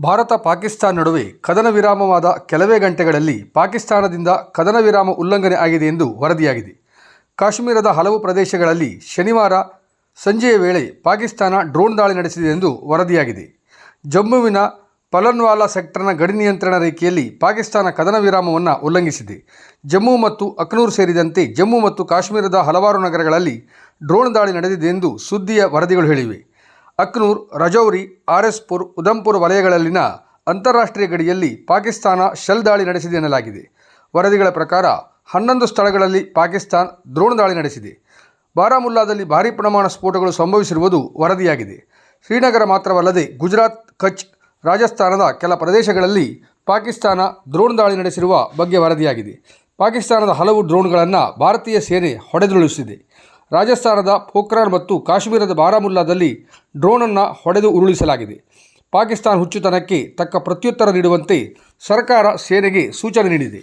ಭಾರತ ಪಾಕಿಸ್ತಾನ ನಡುವೆ ಕದನ ವಿರಾಮವಾದ ಕೆಲವೇ ಗಂಟೆಗಳಲ್ಲಿ ಪಾಕಿಸ್ತಾನದಿಂದ ಕದನ ವಿರಾಮ ಉಲ್ಲಂಘನೆ ಆಗಿದೆ ಎಂದು ವರದಿಯಾಗಿದೆ. ಕಾಶ್ಮೀರದ ಹಲವು ಪ್ರದೇಶಗಳಲ್ಲಿ ಶನಿವಾರ ಸಂಜೆಯ ವೇಳೆ ಪಾಕಿಸ್ತಾನ ಡ್ರೋನ್ ದಾಳಿ ನಡೆಸಿದೆ ಎಂದು ವರದಿಯಾಗಿದೆ. ಜಮ್ಮುವಿನ ಪಲನ್ವಾಲಾ ಸೆಕ್ಟರ್ನ ಗಡಿ ನಿಯಂತ್ರಣ ರೇಖೆಯಲ್ಲಿ ಪಾಕಿಸ್ತಾನ ಕದನ ವಿರಾಮವನ್ನು ಉಲ್ಲಂಘಿಸಿದೆ. ಜಮ್ಮು ಮತ್ತು ಅಕ್ನೂರ್ ಸೇರಿದಂತೆ ಜಮ್ಮು ಮತ್ತು ಕಾಶ್ಮೀರದ ಹಲವಾರು ನಗರಗಳಲ್ಲಿ ಡ್ರೋನ್ ದಾಳಿ ನಡೆದಿದೆ ಎಂದು ಸುದ್ದಿಯ ವರದಿಗಳು ಹೇಳಿವೆ. ಅಕ್ನೂರ್, ರಜೌರಿ, ಆರ್ಎಸ್ಪುರ್, ಉಧಂಪುರ್ ವಲಯಗಳಲ್ಲಿನ ಅಂತಾರಾಷ್ಟ್ರೀಯ ಗಡಿಯಲ್ಲಿ ಪಾಕಿಸ್ತಾನ ಶೆಲ್ ದಾಳಿ ನಡೆಸಿದೆ ಎನ್ನಲಾಗಿದೆ. ವರದಿಗಳ ಪ್ರಕಾರ ಹನ್ನೊಂದು ಸ್ಥಳಗಳಲ್ಲಿ ಪಾಕಿಸ್ತಾನ ದ್ರೋಣ ದಾಳಿ ನಡೆಸಿದೆ. ಬಾರಾಮುಲ್ಲಾದಲ್ಲಿ ಭಾರೀ ಪ್ರಮಾಣ ಸ್ಫೋಟಗಳು ಸಂಭವಿಸಿರುವುದು ವರದಿಯಾಗಿದೆ. ಶ್ರೀನಗರ ಮಾತ್ರವಲ್ಲದೆ ಗುಜರಾತ್, ಕಚ್, ರಾಜಸ್ಥಾನದ ಕೆಲ ಪ್ರದೇಶಗಳಲ್ಲಿ ಪಾಕಿಸ್ತಾನ ದ್ರೋಣ ದಾಳಿ ನಡೆಸಿರುವ ಬಗ್ಗೆ ವರದಿಯಾಗಿದೆ. ಪಾಕಿಸ್ತಾನದ ಹಲವು ಡ್ರೋಣ್ಗಳನ್ನು ಭಾರತೀಯ ಸೇನೆ ಹೊಡೆದುರುಳಿಸಿದೆ. ರಾಜಸ್ಥಾನದ ಪೋಖ್ರಾನ್ ಮತ್ತು ಕಾಶ್ಮೀರದ ಬಾರಾಮುಲ್ಲಾದಲ್ಲಿ ಡ್ರೋನನ್ನು ಹೊಡೆದು ಉರುಳಿಸಲಾಗಿದೆ. ಪಾಕಿಸ್ತಾನ ಹುಚ್ಚುತನಕ್ಕೆ ತಕ್ಕ ಪ್ರತ್ಯುತ್ತರ ನೀಡುವಂತೆ ಸರ್ಕಾರ ಸೇನೆಗೆ ಸೂಚನೆ ನೀಡಿದೆ.